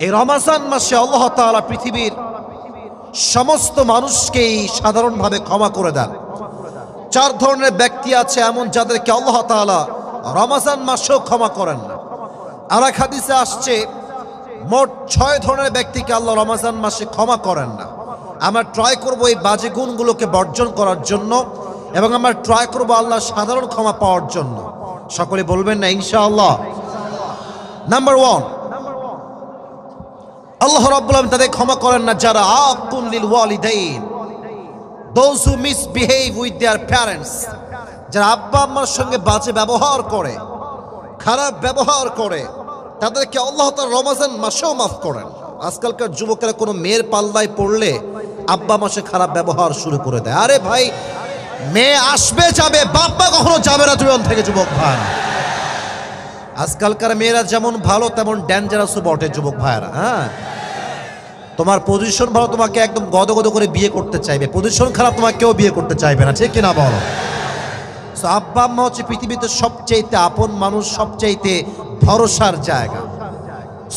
এই রমাজান মাসে আল্লাহ তাআলা পৃথিবীর সমস্ত মানুষকেই সাধারণভাবে ক্ষমা করে দেন। চার ধরনের ব্যক্তি আছে এমন যাদেরকে আল্লাহ তাআলা রমাজান মাসেও ক্ষমা করেন না। আর এক হাদিসে আসছে, মোট ছয় ধরনের ব্যক্তিকে আল্লাহ রমাজান মাসে ক্ষমা করেন না। আমরা ট্রাই করব এই বাজে গুণগুলোকে বর্জন করার জন্য এবং আমরা ট্রাই করব আল্লাহ সাধারণ ক্ষমা পাওয়ার জন্য। সকলে বলবেন না, ইনশাআল্লাহ। নাম্বার ওয়ান আল্লাহ রাব্বুল তাদের ক্ষমা করেন না, যারা উইথ দেয়ার প্যারেন্টস যারা আব্বা আম্মার সঙ্গে বাজে ব্যবহার করে, খারাপ ব্যবহার করে, তাদেরকে আল্লাহ তার রমাজান মাসেও মাফ করেন। আজকালকার যুবকেরা কোনো মেয়ের পাল্লায় পড়লে আব্বা মাসে খারাপ ব্যবহার শুরু করে দেয়। আরে ভাই, মেয়ে আসবে, যাবে বাপ্পা কখনো যাবে না জীবন থেকে যুবক ভাই। আজকালকার মেয়েরা যেমন ভালো, তেমন ডেঞ্জারাসও বটে যুবক ভাইরা হ্যাঁ? তোমার পজিশন ভালো তোমাকে একদম গদগদ করে বিয়ে করতে চাইবে পজিশন খারাপ তোমাকে কেউ বিয়ে করতে চাইবে না ঠিক কিনা বলো So, আব্বা আম্মা হচ্ছে পৃথিবীতে সবচাইতে আপন মানুষ সবচাইতে ভরসার জায়গা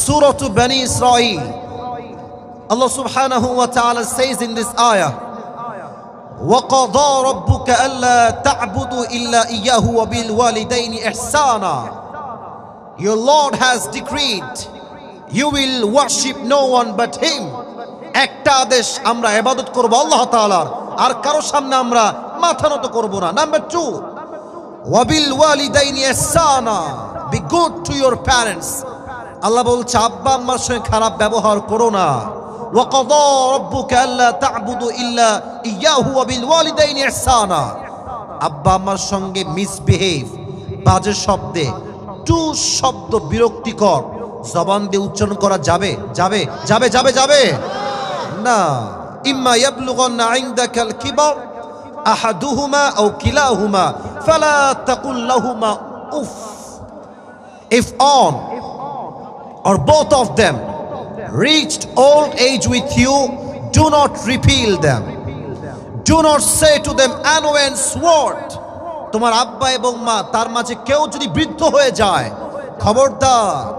সুরত বানি Israil Allah subhanahu wa ta'ala says in this ayah وقضى ربك ألا تعبدوا إلا إياه وبالوالدين إحسانا Your Lord has decreed you will worship no one but him একটা আদেশ আমরা ইবাদত করব আল্লাহ তাআলার আর কারো সামনে আমরা মাথা নত করব না number two ওয়াবিল ওয়ালিদাইনি ইহসানা be good to your parents আল্লাহ বলছে আব্বা আম্মার সঙ্গে খারাপ ব্যবহার করো না وقضى ربك ألا تعبدوا إلا إياه وبالوالدين إحسانا আব্বা আম্মার সঙ্গে মিসবিহেভ বাজে শব্দে টু শব্দ বিরক্তিকর জবান দিয়ে উচ্চারণ করা যাবে যাবে যাবে যাবে যাবে। না, ইম্মা ইয়াবলুগান্না ইনদাকাল কিবার আহাদুহুমা আও কিলাহুমা, ফালা তাকুল লাহুমা উফ। If one or both of them reached old age with you, do not repeal them. Do not say to them annoyance word তোমার আব্বা এবং মা, তার মাঝে কেউ যদি বৃদ্ধ হয়ে যায়, খবরদার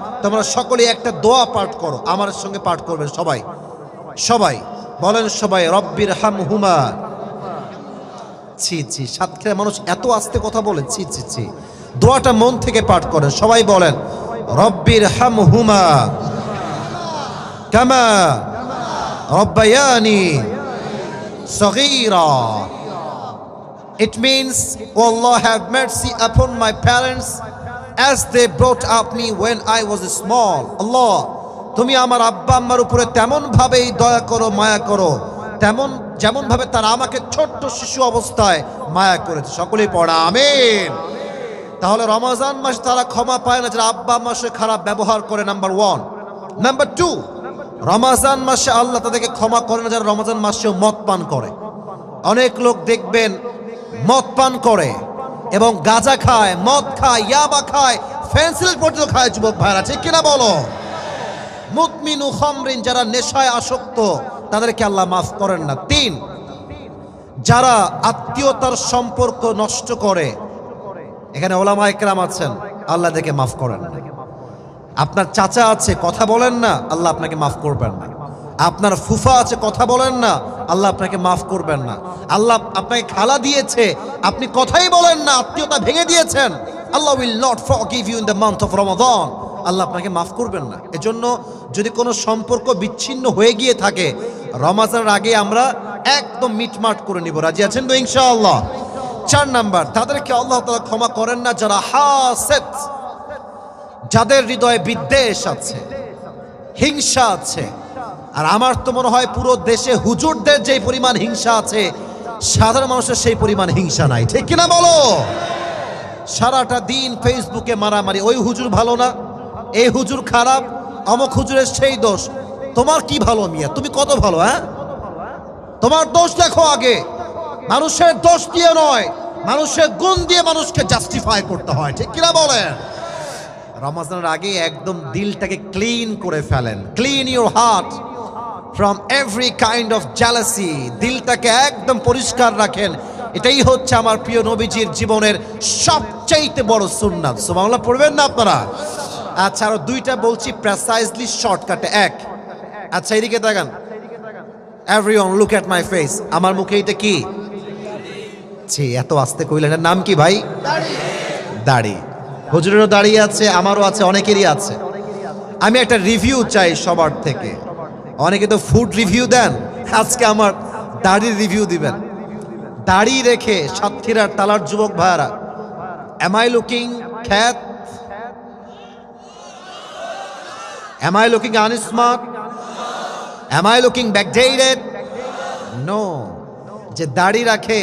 তোমরা সকলে একটা দোয়া পাঠ করো। আমার সঙ্গে পাঠ করবেন সবাই। সবাই বলেন সবাই রব্বির হাম হুমা ছি ছি সাতক্ষীরা মানুষ এত আস্তে কথা বলে ছি ছি ছি। দোয়াটা মন থেকে পাঠ করেন। সবাই বলেন রব্বির হাম হুমা কামা রব্বায়ানি সগীরা। It means, O Allah, have mercy upon my parents as they brought up me when I was small. Allah, তুমি আমার আব্বা আম্মার উপরে তেমন ভাবেই দয়া করো মায়া করো। তেমন যেমন ভাবে তারা আমাকে ছোট্ট শিশু অবস্থায় মায়া করেছে। সকলেই পড়া আমিন। তাহলে রমাজান মাস তারা ক্ষমা পায় না যারা আব্বা সাথে খারাপ ব্যবহার করে নাম্বার ওয়ান নাম্বার টু রমাজান মাসে আল্লাহ তাদেরকে ক্ষমা করে না যারা রমাজান মাসেও মদ পান করে। অনেক লোক দেখবেন মদ পান করে। এবং গাঁজা খায়, মদ খায়, ইয়াবা খায় ফেন্সিল পর্যন্ত খায় যুবক ভাইরা, ঠিক কিনা বলো? মুতমিনু খমরিন, যারা নেশায় আসক্ত, তাদেরকে আল্লাহ মাফ করেন না। তিন, যারা আত্মীয়তার সম্পর্ক নষ্ট করে, এখানে ওলামা একরাম আছেন, আল্লাহ দেখে মাফ করেন না। আপনার চাচা আছে, কথা বলেন না, আল্লাহ আপনাকে মাফ করবেন না। আপনার ফুফা আছে, কথা বলেন না আল্লাহ আপনাকে মাফ করবেন না। আল্লাহ আপনাকে খালা দিয়েছে। আপনি কথাই বলেন না, আত্মীয়তা ভেঙে দিয়েছেন। Allah will not forgive you in the month of Ramadan আল্লাহ আপনাকে মাফ করবেন না। এজন্য যদি কোনো সম্পর্ক বিচ্ছিন্ন হয়ে গিয়ে থাকে, রমাজানের আগে আমরা একদম মিটমাট করে নিব। রাজি আছেন তো ইনশাআল্লাহ? চার নাম্বার, তাদেরকে আল্লাহ তাআলা ক্ষমা করেন না যারা হাসেদ, যাদের হৃদয়ে বিদ্বেষ আছে, হিংসা আছে। আর আমার তো মনে হয় পুরো দেশে হুজুরদের যে পরিমাণ হিংসা আছে, সাধারণ মানুষের সেই পরিমাণ হিংসা নাই। ঠিক কিনা বলো? সারাটা দিন ফেসবুকে মারামারি, ওই হুজুর ভালো না, এই হুজুর খারাপ, অমক হুজুরের সেই দোষ। তোমার কি ভালো মিয়া? তুমি কত ভালো হ্যাঁ? তোমার দোষ দেখো আগে। মানুষের দোষ দিয়ে নয়, মানুষের গুণ দিয়ে মানুষকে জাস্টিফাই করতে হয়। ঠিক কিনা বলেন? রমজানের আগে একদম দিলটাকে ক্লিন করে ফেলেন। Clean your heart from every kind of jealousy দিলটাকে একদম পরিষ্কার রাখেন। এটাই হচ্ছে আমার প্রিয় নবীজির জীবনের সবচাইতে বড় সুন্নাত। সুবহানাল্লাহ, পড়বেন না আপনারা? আচ্ছা আরও দুইটা বলছি প্রেসাইজলি শর্টকাটে এক। আচ্ছা এদিকে দেখান everyone look at my face আমার মুখে এটা কি? ছি, এত আস্তে কইলেন। এর নাম কি ভাই? দাড়ি। হুজুরেরও দাড়ি আছে, আমারও আছে, অনেকেরই আছে। আমি একটা রিভিউ চাই সবার থেকে। অনেকে তো ফুড রিভিউ দেন। আজকে আমার দাড়ির রিভিউ দিবেন। দাড়ি রেখে সাতক্ষীরার তালার যুবক ভাইয়ারা এম আই লুকিং খ্যাত am I looking unsmart am I looking backdated no যে দাড়ি রাখে,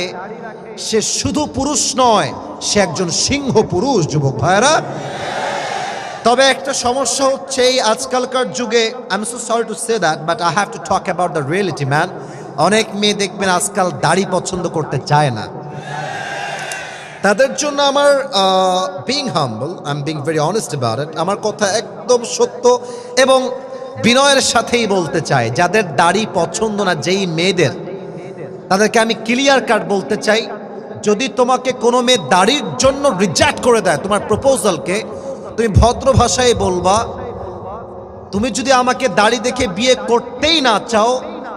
সে শুধু পুরুষ নয়, সে একজন সিংহ পুরুষ, যুবক ভাইরা তবে একটা সমস্যা হচ্ছে এই আজকালকার যুগে I am so sorry to say that but I have to talk about the reality man অনেক মেয়ে দেখবেন আজকাল দাড়ি পছন্দ করতে চায় না। তাদের জন্য আমার being humble I am being very honest about it আমার কথা একদম সত্য এবং বিনয়ের সাথেই বলতে চাই, যাদের দাড়ি পছন্দ না, যেই মেয়েদের, তাদেরকে আমি ক্লিয়ার কাট বলতে চাই, যদি তোমাকে কোনো মেয়ে দাড়ির জন্য রিজেক্ট করে দেয়, তোমার প্রপোজালকে তুমি ভদ্র ভাষায় বলবা, তুমি যদি আমাকে দাড়ি দেখে বিয়ে করতেই না চাও,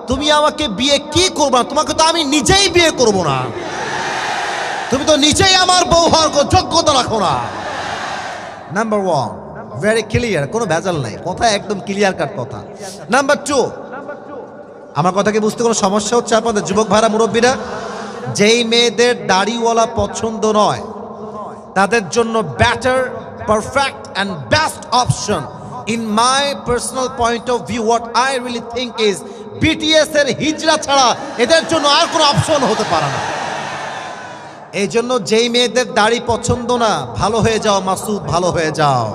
তুমি আমাকে বিয়ে কি করব না? তোমাকে তো আমি নিজেই বিয়ে করব না। তুমি তো নিজেই আমার বউ হওয়ার যোগ্যতা রাখো না। নাম্বার ওয়ান ভেরি ক্লিয়ার কোনো ভেজাল নাই, কথা একদম ক্লিয়ার কাট কথা। নাম্বার টু আমার কথাকে বুঝতে কোনো সমস্যা হচ্ছে আপনাদের যুবক ভাড়া মুরব্বীরা? যেই মেয়েদের দাড়িওয়ালা পছন্দ নয়, তাদের জন্য better perfect and best option in my personal point of view what I really think is BTS এর হিজড়া ছাড়া এদের জন্য আর কোনো অপশন হতে পারে না। এই জন্য যেই মেয়েদের দাড়ি পছন্দ না, ভালো হয়ে যাও মাসুদ, ভালো হয়ে যাও।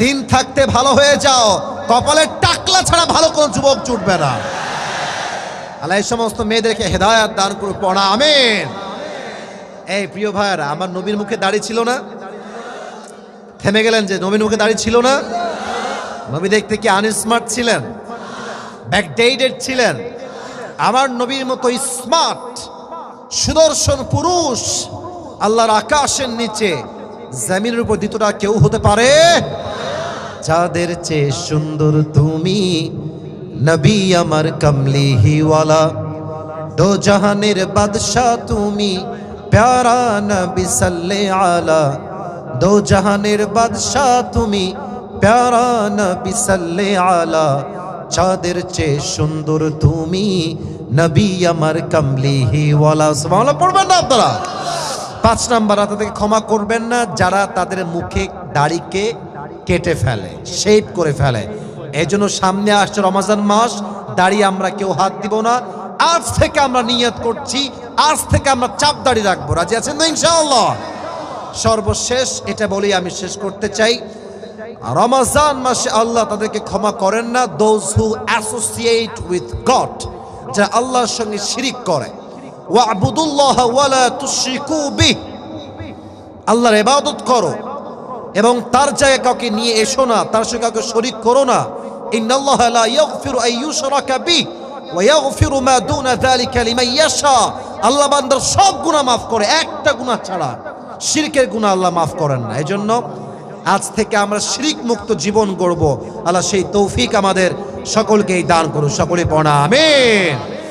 দিন থাকতে ভালো হয়ে যাও কপালের টাকলা ছাড়া ভালো কোনো যুবক জুটবে না। আল্লাহ এই সমস্ত মেয়েদেরকে হেদায়াত দান করে পড়া, আমেন। এই প্রিয় ভাইয়ারা, আমার নবীর মুখে দাড়ি ছিল না। থেমে গেলেন যে নবীর মুখে দাঁড়িয়ে ছিল না। নবী দেখতে কি আনস্মার্ট ছিলেন? ব্যাকডেটেড ছিলেন। আমার নবীর মতো স্মার্ট সুদর্শন পুরুষ, আল্লাহর আকাশের নিচে, জমিনের উপর দ্বিতীয়টা কেউ হতে পারে? যাদের চেয়ে সুন্দর তুমি, নবী আমার কমলি হিওয়ালা দো জাহানের বাদশাহ তুমি, প্যারা নবী সাল্লে আলা। দো জাহানের বাদশাহ তুমি প্যারা নবী সাল্লে আলা, চাঁদের চেয়ে সুন্দর তুমি নবী আমার কমলি হিওয়ালা সুবহানাল্লাহ, পড়বেন না আপনারা? পাঁচ নাম্বার তাদেরকে ক্ষমা করবেন না, যারা তাদের মুখে দাড়িকে কেটে ফেলে শেপ করে ফেলে। এই জন্য সামনে আসছে রমাজান মাস, দাড়ি আমরা কেউ হাত দিব না। আজ থেকে আমরা নিয়ত করছি, আজ থেকে আমরা চাপ দাড়ি রাখব। রাজি আছেন তো ইনশাআল্লাহ? সর্বশেষ, এটা বলেই আমি শেষ করতে চাই। রমাজান মাসে আল্লাহ তাদেরকে ক্ষমা করেন না those who associate with God যারা আল্লাহর সঙ্গে শিরিক করে। ওয়াবুদুল্লাহ ওয়ালা তুশরিকু বিহ, আল্লাহর ইবাদত করো, এবং তার জায়গায় কাউকে নিয়ে এসো না, তার সঙ্গে কাউকে শরিক করো না। ইন্নাল্লাহ লা ইয়াগফিরু আন ইউশরাকা বিহ, ওয়া ইয়াগফিরু মা দুনা যালিকা লিমান ইয়াশা। আল্লাহ বান্দার সব গুনাহ মাফ করে, একটা গুনাহ ছাড়া। শিরকের গুণা আল্লাহ মাফ করেন না। এজন্য আজ থেকে আমরা শিরিক মুক্ত জীবন গড়ব। আল্লাহ সেই তৌফিক আমাদের সকলকেই দান করুন। সকলে পড়া, আমিন।